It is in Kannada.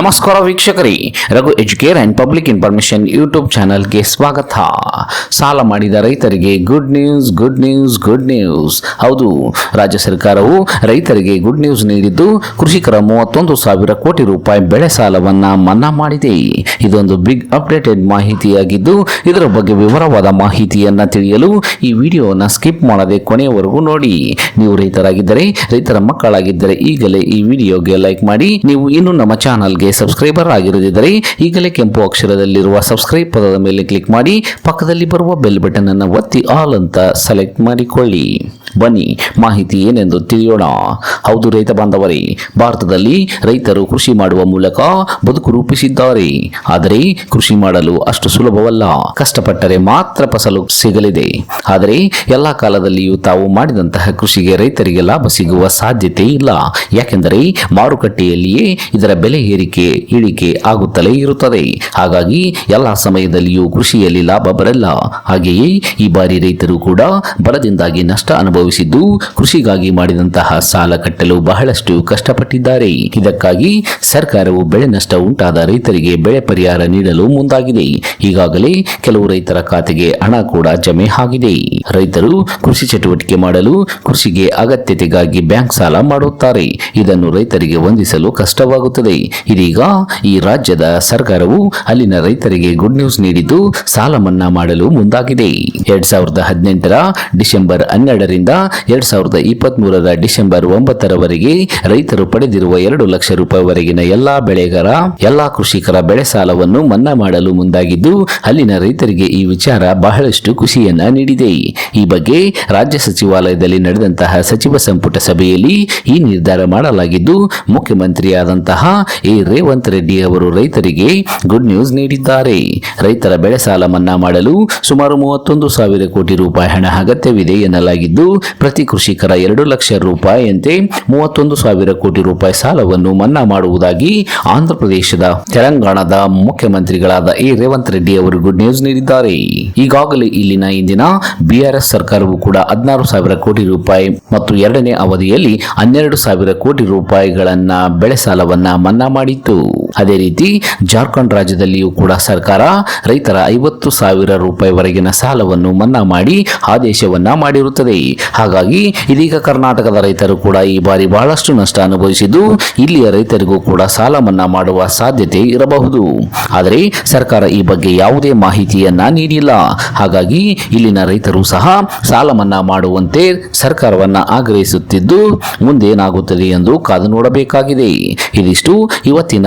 ನಮಸ್ಕಾರ ವೀಕ್ಷಕರೇ, Raghu Educare and public information YouTube ಚಾನಲ್ಗೆ ಸ್ವಾಗತ. ಸಾಲ ಮಾಡಿದ ರೈತರಿಗೆ good news good news good news. ಹೌದು, ರಾಜ್ಯ ಸರ್ಕಾರವು ರೈತರಿಗೆ ಗುಡ್ ನ್ಯೂಸ್ ನೀಡಿದ್ದು ಕೃಷಿಕರ ಮೂವತ್ತೊಂದು ಸಾವಿರ ಕೋಟಿ ರೂಪಾಯಿ ಬೆಳೆ ಸಾಲವನ್ನು ಮನ್ನಾ ಮಾಡಿದೆ. ಇದೊಂದು ಬಿಗ್ ಅಪ್ಡೇಟೆಡ್ ಮಾಹಿತಿಯಾಗಿದ್ದು, ಇದರ ಬಗ್ಗೆ ವಿವರವಾದ ಮಾಹಿತಿಯನ್ನು ತಿಳಿಯಲು ಈ ವಿಡಿಯೋನ ಸ್ಕಿಪ್ ಮಾಡದೆ ಕೊನೆಯವರೆಗೂ ನೋಡಿ. ನೀವು ರೈತರಾಗಿದ್ದರೆ, ರೈತರ ಮಕ್ಕಳಾಗಿದ್ದರೆ ಈಗಲೇ ಈ ವಿಡಿಯೋಗೆ ಲೈಕ್ ಮಾಡಿ. ನೀವು ಇನ್ನು ನಮ್ಮ ಚಾನಲ್ಗೆ ಸಬ್ಸ್ಕ್ರೈಬರ್ ಆಗಿರದಿದ್ದರೆ ಈಗಲೇ ಕೆಂಪು ಅಕ್ಷರದಲ್ಲಿರುವ ಸಬ್ಸ್ಕ್ರೈಬ್ ಪದದ ಮೇಲೆ ಕ್ಲಿಕ್ ಮಾಡಿ, ಪಕ್ಕದಲ್ಲಿ ಬರುವ ಬೆಲ್ ಬಟನ್ ಅನ್ನು ಒತ್ತಿ ಆಲ್ ಅಂತ ಸೆಲೆಕ್ಟ್ ಮಾಡಿಕೊಳ್ಳಿ. ಬನ್ನಿ, ಮಾಹಿತಿ ಏನೆಂದು ತಿಳಿಯೋಣ. ಹೌದು ರೈತ ಬಾಂಧವರೇ, ಭಾರತದಲ್ಲಿ ರೈತರು ಕೃಷಿ ಮಾಡುವ ಮೂಲಕ ಬದುಕು ರೂಪಿಸಿದ್ದಾರೆ. ಆದರೆ ಕೃಷಿ ಮಾಡಲು ಅಷ್ಟು ಸುಲಭವಲ್ಲ. ಕಷ್ಟಪಟ್ಟರೆ ಮಾತ್ರ ಫಸಲು ಸಿಗಲಿದೆ. ಆದರೆ ಎಲ್ಲ ಕಾಲದಲ್ಲಿಯೂ ತಾವು ಮಾಡಿದಂತಹ ಕೃಷಿಗೆ ರೈತರಿಗೆ ಲಾಭ ಸಿಗುವ ಸಾಧ್ಯತೆ ಇಲ್ಲ ಯಾಕೆಂದರೆ ಮಾರುಕಟ್ಟೆಯಲ್ಲಿಯೇ ಇದರ ಬೆಲೆ ಏರಿಕೆ ಇಳಿಕೆ ಆಗುತ್ತಲೇ ಇರುತ್ತದೆ. ಹಾಗಾಗಿ ಎಲ್ಲ ಸಮಯದಲ್ಲಿಯೂ ಕೃಷಿಯಲ್ಲಿ ಲಾಭ ಬರಲ್ಲ. ಹಾಗೆಯೇ ಈ ಬಾರಿ ರೈತರು ಕೂಡ ಬರದಿಂದಾಗಿ ನಷ್ಟ ಅನುಭವಿಸಿದ್ದು, ಕೃಷಿಗಾಗಿ ಮಾಡಿದಂತಹ ಸಾಲ ಕಟ್ಟಲು ಬಹಳಷ್ಟು ಕಷ್ಟಪಟ್ಟಿದ್ದಾರೆ. ಇದಕ್ಕಾಗಿ ಸರ್ಕಾರವು ಬೆಳೆ ನಷ್ಟ ಉಂಟಾದ ರೈತರಿಗೆ ಬೆಳೆ ಪರಿಹಾರ ನೀಡಲು ಮುಂದಾಗಿದೆ. ಈಗಾಗಲೇ ಕೆಲವು ರೈತರ ಖಾತೆಗೆ ಹಣ ಕೂಡ ಜಮೆ ಆಗಿದೆ. ರೈತರು ಕೃಷಿ ಚಟುವಟಿಕೆ ಮಾಡಲು ಕೃಷಿಗೆ ಅಗತ್ಯತೆಗಾಗಿ ಬ್ಯಾಂಕ್ ಸಾಲ ಮಾಡುತ್ತಾರೆ. ಇದನ್ನು ರೈತರಿಗೆ ಹೊಂದಿಸಲು ಕಷ್ಟವಾಗುತ್ತದೆ. ಇದೀಗ ಈ ರಾಜ್ಯದ ಸರ್ಕಾರವು ಅಲ್ಲಿನ ರೈತರಿಗೆ ಗುಡ್ ನ್ಯೂಸ್ ನೀಡಿದ್ದು ಸಾಲ ಮನ್ನಾ ಮಾಡಲು ಮುಂದಾಗಿದೆ. ಎರಡ್ ಸಾವಿರದ ಹದಿನೆಂಟರ ಡಿಸೆಂಬರ್ ಹನ್ನೆರಡರಿಂದ ಎರಡ್ ಸಾವಿರದ ಇಪ್ಪತ್ತ್ ಮೂರರ ಡಿಸೆಂಬರ್ ಒಂಬತ್ತರವರೆಗೆ ರೈತರು ಪಡೆದಿರುವ ಎರಡು ಲಕ್ಷ ರೂಪಾಯಿವರೆಗಿನ ಎಲ್ಲಾ ಬೆಳೆಗರ ಎಲ್ಲಾ ಕೃಷಿಕರ ಬೆಳೆ ಸಾಲವನ್ನು ಮನ್ನಾ ಮಾಡಲು ಮುಂದಾಗಿದ್ದು ಅಲ್ಲಿನ ರೈತರಿಗೆ ಈ ವಿಚಾರ ಬಹಳಷ್ಟು ಖುಷಿಯನ್ನ ನೀಡಿದೆ. ಈ ಬಗ್ಗೆ ರಾಜ್ಯ ಸಚಿವಾಲಯದಲ್ಲಿ ನಡೆದಂತಹ ಸಚಿವ ಸಂಪುಟ ಸಭೆಯಲ್ಲಿ ಈ ನಿರ್ಧಾರ ಮಾಡಲಾಗಿದ್ದು ಮುಖ್ಯಮಂತ್ರಿಯಾದಂತಹ ಎ ರೇವಂತ್ ರೆಡ್ಡಿ ಅವರು ರೈತರಿಗೆ ಗುಡ್ ನ್ಯೂಸ್ ನೀಡಿದ್ದಾರೆ. ರೈತರ ಬೆಳೆ ಸಾಲ ಮನ್ನಾ ಮಾಡಲು ಸುಮಾರು ಮೂವತ್ತೊಂದು ಸಾವಿರ ಕೋಟಿ ರೂಪಾಯಿ ಹಣ ಅಗತ್ಯವಿದೆ ಎನ್ನಲಾಗಿದ್ದು, ಪ್ರತಿ ಕೃಷಿಕರ ಎರಡು ಲಕ್ಷ ರೂಪಾಯಿಯಂತೆ ಮೂವತ್ತೊಂದು ಸಾವಿರ ಕೋಟಿ ರೂಪಾಯಿ ಸಾಲವನ್ನು ಮನ್ನಾ ಮಾಡುವುದಾಗಿ ಆಂಧ್ರಪ್ರದೇಶದ ತೆಲಂಗಾಣದ ಮುಖ್ಯಮಂತ್ರಿಗಳಾದ ಎ. ರೇವಂತ್ ರೆಡ್ಡಿ ಅವರು ಗುಡ್ ನ್ಯೂಸ್ ನೀಡಿದ್ದಾರೆ. ಈಗಾಗಲೇ ಇಲ್ಲಿನ ಇಂದಿನ ಬಿಆರ್ಎಸ್ ಸರ್ಕಾರವು ಕೂಡ ಹದಿನಾರು ಸಾವಿರ ಕೋಟಿ ರೂಪಾಯಿ ಮತ್ತು ಎರಡನೇ ಅವಧಿಯಲ್ಲಿ ಹನ್ನೆರಡು ಸಾವಿರ ಕೋಟಿ ರೂಪಾಯಿಗಳನ್ನ ಬೆಳೆ ಸಾಲವನ್ನ ಮನ್ನಾ Two. ಅದೇ ರೀತಿ ಜಾರ್ಖಂಡ್ ರಾಜ್ಯದಲ್ಲಿಯೂ ಕೂಡ ಸರ್ಕಾರ ರೈತರ ಐವತ್ತು ಸಾವಿರ ರೂಪಾಯಿವರೆಗಿನ ಸಾಲವನ್ನು ಮನ್ನಾ ಮಾಡಿ ಆದೇಶವನ್ನ ಮಾಡಿರುತ್ತದೆ. ಹಾಗಾಗಿ ಇದೀಗ ಕರ್ನಾಟಕದ ರೈತರು ಕೂಡ ಈ ಬಾರಿ ಬಹಳಷ್ಟು ನಷ್ಟ ಅನುಭವಿಸಿದ್ದು ಇಲ್ಲಿಯ ರೈತರಿಗೂ ಕೂಡ ಸಾಲ ಮನ್ನಾ ಮಾಡುವ ಸಾಧ್ಯತೆ ಇರಬಹುದು. ಆದರೆ ಸರ್ಕಾರ ಈ ಬಗ್ಗೆ ಯಾವುದೇ ಮಾಹಿತಿಯನ್ನ ನೀಡಿಲ್ಲ. ಹಾಗಾಗಿ ಇಲ್ಲಿನ ರೈತರು ಸಹ ಸಾಲ ಮನ್ನಾ ಮಾಡುವಂತೆ ಸರ್ಕಾರವನ್ನ ಆಗ್ರಹಿಸುತ್ತಿದ್ದು ಮುಂದೇನಾಗುತ್ತದೆ ಎಂದು ಕಾದು ನೋಡಬೇಕಾಗಿದೆ. ಇದಿಷ್ಟು ಇವತ್ತಿನ